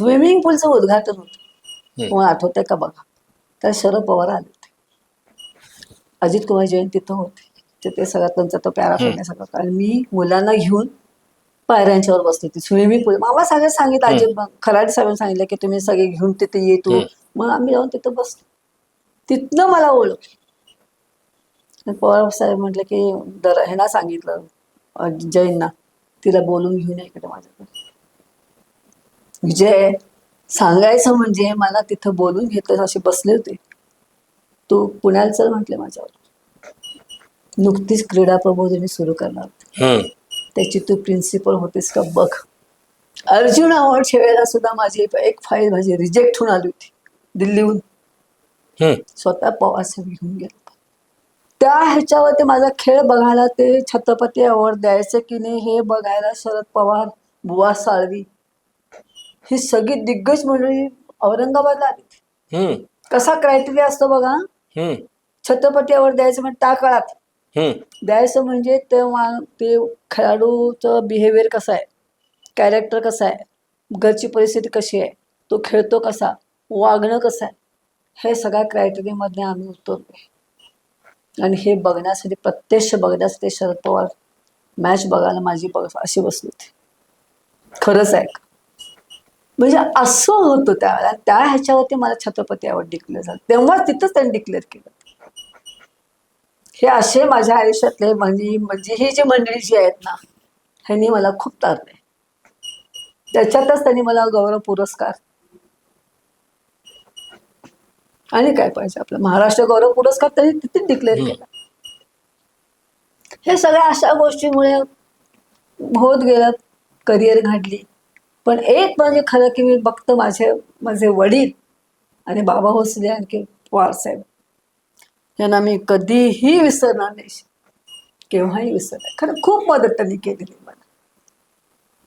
Swimming पूलचं उद्घाटन होतं. तुम्हाला आठवतंय का बघा? तर शरद पवार आले होते. अजित कुमार जैन तिथं होते. ते ते सगळं त्यांचा तो पॅरा सगळं कारण मी मुलांना घेऊन पायऱ्यांच्यावर बसली होती. Swimming pool. मला सगळं सांगितलं अजित खराडे साहेबांनी सांगितलं की तुम्ही सगळे घेऊन तिथे येतो. मग आम्ही जाऊन तिथं बसलो. तिथनं मला ओळख पवार साहेब म्हटलं की दर ह्यांना सांगितलं जैनना. तिला बोलून घेऊन या इकडे माझ्याकडे. विजय सांगायचं म्हणजे मला तिथं बोलून घेतलं असे बसले होते. तू पुण्याला चल म्हटले माझ्यावर. नुकतीच क्रीडा प्रबोधिनी सुरू करणार. त्याची तू प्रिन्सिपल होतीस का बघ. अर्जुन अवॉर्डच्या वेळेला सुद्धा माझी एक फाईल माझी रिजेक्ट होऊन आली होती. दिल्लीहून. स्वतः पवारसाहेब घेऊन गेले त्या ह्याच्यावरती माझा खेळ बघायला ते छत्रपती अवॉर्ड द्यायचं की नाही हे बघायला शरद पवार बुवा साळवी ही सगळी दिग्गज मंडळी औरंगाबादला आली. कसा क्रायटेरिया असतो बघा. हम्म. छत्रपती अवॉर्ड द्यायचं म्हणजे त्या काळात. द्यायचं म्हणजे ते खेळाडूचं बिहेवियर कसं आहे? कॅरेक्टर कसं आहे? घरची परिस्थिती कशी आहे? तो खेळतो कसा? वागणं कसं आहे? हे सगळ्या क्रायटेरियामधले आम्ही उतरलो आणि हे बघण्यासाठी प्रत्यक्ष बघण्यासाठी शरद पवार मॅच बघायला माझी बघ अशी बसली होती. खरंच आहे. का? म्हणजे असं होतं त्यावेळेला. त्या ह्याच्यावरती मला छत्रपती अवॉर्ड डिक्लेअर झालं. तेव्हा तिथंच त्यांनी डिक्लेअर केलं. हे असे माझ्या आयुष्यातले म्हणजे म्हणजे ही जी मंडळी जी आहेत ना ह्यांनी मला खूप तारले. त्याच्यातच त्यांनी मला गौरव पुरस्कार. आणि काय पाहिजे आपला? महाराष्ट्र गौरव पुरस्कार त्यांनी तिथे डिक्लेअर केला. हे सगळ्या अशा गोष्टीमुळे होत गेलं. करिअर घडली. पण एक म्हणजे खरं की मी बघतो माझे माझे वडील आणि बाबा होसले आणखी पवार साहेब. यांना मी कधीही विसरणार नाही. केव्हाही विसरणार खरं खूप मदत त्यांनी केलेली मला.